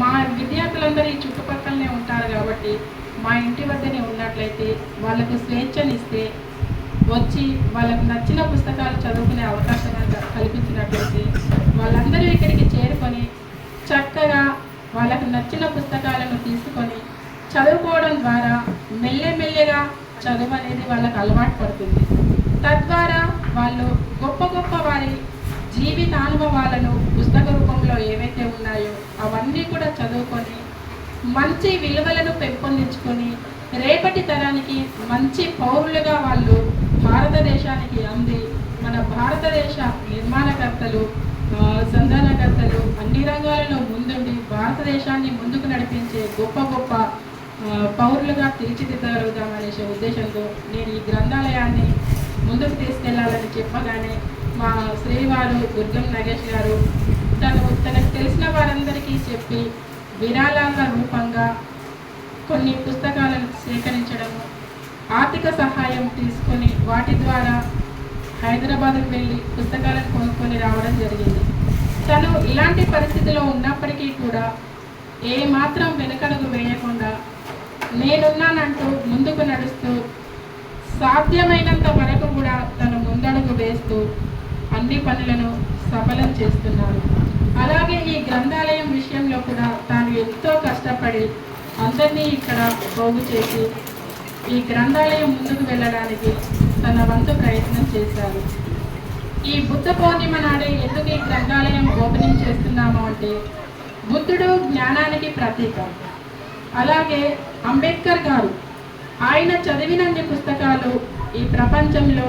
మా విద్యార్థులందరూ ఈ చుట్టుపక్కలనే ఉంటారు కాబట్టి మా ఇంటి వద్దనే ఉన్నట్లయితే వాళ్ళకు స్వేచ్ఛనిస్తే వచ్చి వాళ్ళకు నచ్చిన పుస్తకాలు చదువుకునే అవకాశం కల్పించినట్లయితే వాళ్ళందరూ ఇక్కడికి చేరుకొని చక్కగా వాళ్ళకు నచ్చిన పుస్తకాలను తీసుకొని చదువుకోవడం ద్వారా మెల్లెమెల్లెగా చదువు అనేది వాళ్ళకు అలవాటు పడుతుంది. తద్వారా వాళ్ళు గొప్ప గొప్ప వారి జీవితానుభవాలను పుస్తక రూపంలో ఏవైతే ఉన్నాయో అవన్నీ కూడా చదువుకొని మంచి విలువలను పెంపొందించుకొని రేపటి తరానికి మంచి పౌరులుగా వాళ్ళు భారతదేశానికి అంది. మన భారతదేశ నిర్మాణకర్తలు సంధానకర్తలు అన్ని రంగాలలో ముందుండి భారతదేశాన్ని ముందుకు నడిపించే గొప్ప గొప్ప పౌరులుగా తీర్చిదిద్దగలుగుతామనేసే ఉద్దేశంతో నేను ఈ గ్రంథాలయాన్ని ముందుకు తీసుకెళ్ళాలని చెప్పగానే మా శ్రీవారు దుర్గం నగేష్ గారు తను తనకు తెలిసిన వారందరికీ చెప్పి విరాళాల రూపంగా కొన్ని పుస్తకాలను సేకరించడము ఆర్థిక సహాయం తీసుకొని వాటి ద్వారా హైదరాబాద్కు వెళ్ళి పుస్తకాలను కొనుక్కొని రావడం జరిగింది. తను ఇలాంటి పరిస్థితిలో ఉన్నప్పటికీ కూడా ఏ మాత్రం వెనుకడుగు వేయకుండా నేనున్నానంటూ ముందుకు నడుస్తూ సాధ్యమైనంత వరకు కూడా తను ముందడుగు వేస్తూ అన్ని పనులను సఫలం చేస్తున్నారు. అలాగే ఈ గ్రంథాలయం విషయంలో కూడా తాను ఎంతో కష్టపడి అందరినీ ఇక్కడ పోగు చేసి ఈ గ్రంథాలయం ముందుకు వెళ్ళడానికి తన వంతు ప్రయత్నం చేశారు. ఈ బుద్ధ పౌర్ణిమ నాడే ఎందుకు ఈ గ్రంథాలయం ఓపెనింగ్ చేస్తున్నాము అంటే బుద్ధుడు జ్ఞానానికి ప్రతీక. అలాగే అంబేద్కర్ గారు ఆయన చదివినన్ని పుస్తకాలు ఈ ప్రపంచంలో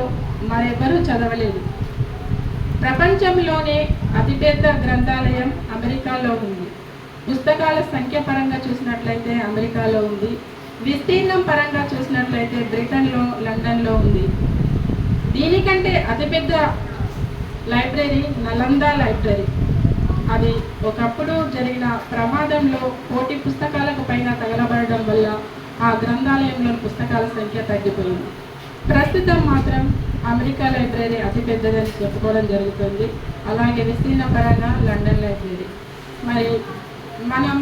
మరెవరూ చదవలేదు. ప్రపంచంలోనే అతిపెద్ద గ్రంథాలయం అమెరికాలో ఉంది. పుస్తకాల సంఖ్య పరంగా చూసినట్లయితే అమెరికాలో ఉంది. విస్తీర్ణం పరంగా చూసినట్లయితే బ్రిటన్లో లండన్లో ఉంది. దీనికంటే అతిపెద్ద లైబ్రరీ నలంద లైబ్రరీ. అది ఒకప్పుడు జరిగిన ప్రమాదంలో కోటి పుస్తకాలకు పైన తగలబడడం వల్ల ఆ గ్రంథాలయంలోని పుస్తకాల సంఖ్య తగ్గిపోయింది. ప్రస్తుతం మాత్రం అమెరికా లైబ్రరీ అతిపెద్దదని చెప్పుకోవడం జరుగుతుంది. అలాగే విస్తీర్ణ పరంగా లండన్ లైబ్రరీ. మరి మనం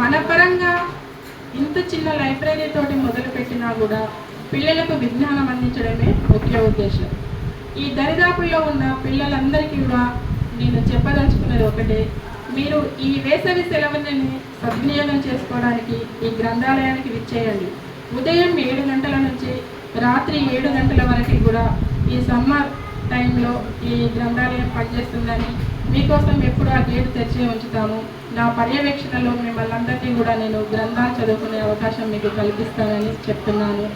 మన పరంగా ఇంత చిన్న లైబ్రరీ తోటి మొదలుపెట్టినా కూడా పిల్లలకు విజ్ఞానం అందించడమే ముఖ్య ఉద్దేశం. ఈ దరిదాపుల్లో ఉన్న పిల్లలందరికీ కూడా నేను చెప్పదలుచుకున్నది ఒకటే. మీరు ఈ వేసవి సెలవుని సద్వినియోగం చేసుకోవడానికి ఈ గ్రంథాలయానికి విచ్చేయండి. ఉదయం ఏడు గంటల నుంచి రాత్రి ఏడు గంటల వరకు కూడా ఈ సమ్మర్ టైంలో ఈ గ్రంథాలయం పనిచేస్తుందని మీకోసం ఎప్పుడు ఆ గేటు తెరిచి ఉంచుతాము. నా పర్యవేక్షణలో మిమ్మల్ని అందరినీ కూడా నేను గ్రంథాలు చదువుకునే అవకాశం మీకు కల్పిస్తానని చెప్తున్నాను.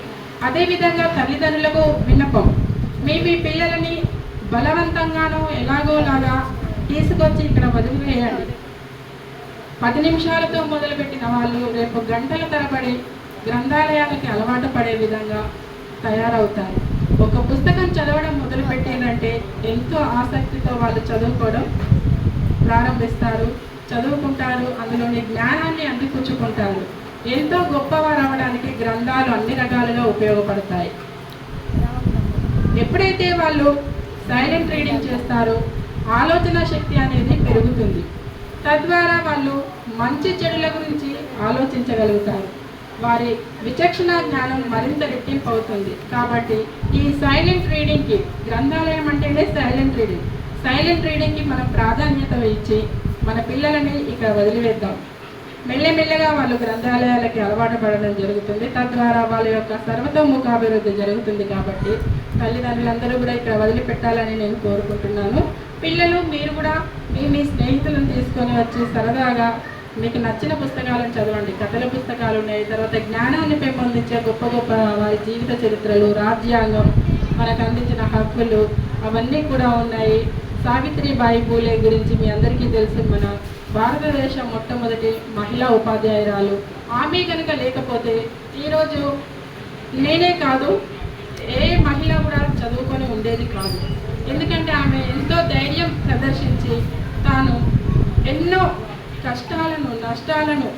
అదేవిధంగా తల్లిదండ్రులకు విన్నపం. మీ మీ పిల్లలని బలవంతంగానో ఎలాగోలాగా తీసుకొచ్చి ఇక్కడ వదిలివేయండి. పది నిమిషాలతో మొదలుపెట్టిన వాళ్ళు రేపు గంటల తరబడి గ్రంథాలయాలకి అలవాటు పడే విధంగా తయారవుతారు. పుస్తకం చదవడం మొదలుపెట్టారంటే ఎంతో ఆసక్తితో వాళ్ళు చదువుకోవడం ప్రారంభిస్తారు. చదువుకుంటారు అందులోని జ్ఞానాన్ని అందిపుచ్చుకుంటారు. ఎంతో గొప్పవారు అవడానికి గ్రంథాలు అన్ని రకాలుగా ఉపయోగపడతాయి. ఎప్పుడైతే వాళ్ళు సైలెంట్ రీడింగ్ చేస్తారో ఆలోచన శక్తి అనేది పెరుగుతుంది. తద్వారా వాళ్ళు మంచి చెడుల గురించి ఆలోచించగలుగుతారు. వారి విచక్షణ జ్ఞానం మరింత రెట్టింపు అవుతుంది కాబట్టి ఈ సైలెంట్ రీడింగ్కి గ్రంథాలయం అంటేనే సైలెంట్ రీడింగ్ సైలెంట్ రీడింగ్కి మనం ప్రాధాన్యత ఇచ్చి మన పిల్లలని ఇక్కడ వదిలివేద్దాం. మెల్లమెల్లగా వాళ్ళు గ్రంథాలయాలకి అలవాటు పడడం జరుగుతుంది. తద్వారా వాళ్ళ యొక్క సర్వతోముఖాభివృద్ధి జరుగుతుంది కాబట్టి తల్లిదండ్రులందరూ కూడా ఇక్కడ వదిలిపెట్టాలని నేను కోరుకుంటున్నాను. పిల్లలు మీరు కూడా మీ మీ స్నేహితులను తీసుకొని వచ్చి సరదాగా మీకు నచ్చిన పుస్తకాలను చదవండి. కథల పుస్తకాలు ఉన్నాయి. తర్వాత జ్ఞానాన్ని పెంపొందించే గొప్ప గొప్ప వారి జీవిత చరిత్రలు రాజ్యాంగం మనకు అందించిన హక్కులు అవన్నీ కూడా ఉన్నాయి. సావిత్రిబాయి పూలే గురించి మీ అందరికీ తెలుసు మన భారతదేశం మొట్టమొదటి మహిళా ఉపాధ్యాయురాలు. ఆమె కనుక లేకపోతే ఈరోజు నేనే కాదు ఏ మహిళ కూడా చదువుకొని ఉండేది కాదు. ఎందుకంటే ఆమె ఎంతో ధైర్యం ప్రదర్శించి తాను ఎన్నో కష్టాలను నష్టాలను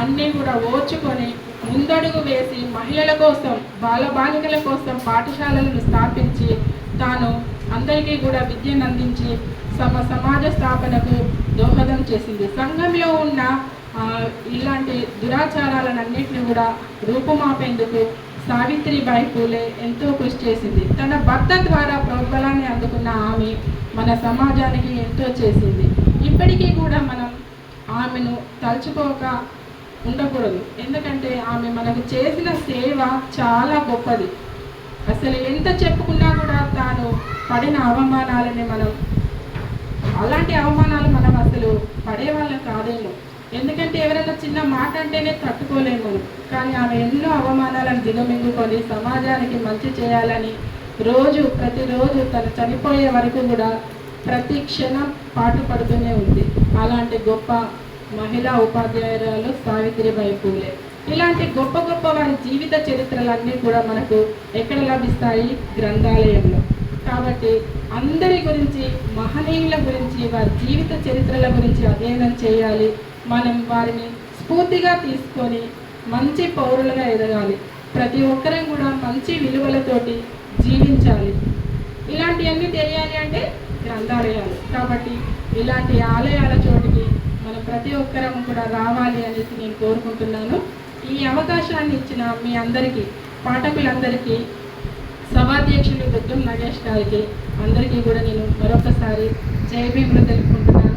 అన్నీ కూడా ఓర్చుకొని ముందడుగు వేసి మహిళల కోసం బాలబాలికల కోసం పాఠశాలలను స్థాపించి తాను అందరికీ కూడా విద్యను అందించి సమ సమాజ స్థాపనకు దోహదం చేసింది. సంఘంలో ఉన్న ఇలాంటి దురాచారాలన్నింటినీ కూడా రూపుమాపేందుకు సావిత్రిబాయి పూలే ఎంతో కృషి చేసింది. తన భర్త ద్వారా ప్రోద్బలాన్ని అందుకున్న ఆమె మన సమాజానికి ఎంతో చేసింది. ఇప్పటికీ కూడా మనం ఆమెను తలుచుకోక ఉండకూడదు. ఎందుకంటే ఆమె మనకు చేసిన సేవ చాలా గొప్పది. అసలు ఎంత చెప్పుకున్నా కూడా తాను పడిన అవమానాలని మనం అలాంటి అవమానాలు మనం అసలు పడేవాళ్ళం కాదేమో. ఎందుకంటే ఎవరైనా చిన్న మాట అంటేనే తట్టుకోలేము కానీ ఆమె ఎన్నో అవమానాలను దిగమింగుకొని సమాజానికి మంచి చేయాలని రోజు ప్రతిరోజు తను చనిపోయే వరకు కూడా ప్రతి క్షణం పాటు పడుతూనే ఉంది. అలాంటి గొప్ప మహిళా ఉపాధ్యాయురాలు సావిత్రిబాయి పూలే. ఇలాంటి గొప్ప గొప్ప వారి జీవిత చరిత్రలన్నీ కూడా మనకు ఎక్కడ లభిస్తాయి? గ్రంథాలయంలో. కాబట్టి అందరి గురించి మహనీయుల గురించి వారి జీవిత చరిత్రల గురించి అధ్యయనం చేయాలి. మనం వారిని స్ఫూర్తిగా తీసుకొని మంచి పౌరులుగా ఎదగాలి. ప్రతి ఒక్కరం కూడా మంచి విలువలతోటి జీవించాలి. ఇలాంటివన్నీ తెలియాలి అంటే గ్రంథాలయాలు. కాబట్టి ఇలాంటి ఆలయాల చోటికి మనం ప్రతి ఒక్కరం కూడా రావాలి అనేసి నేను కోరుకుంటున్నాను. ఈ అవకాశాన్ని ఇచ్చిన మీ అందరికీ పాఠకులందరికీ సభాధ్యక్షులు దుర్గం నగేష్ గారికి అందరికీ కూడా నేను మరొకసారి జై భీములు తెలుపుకుంటున్నాను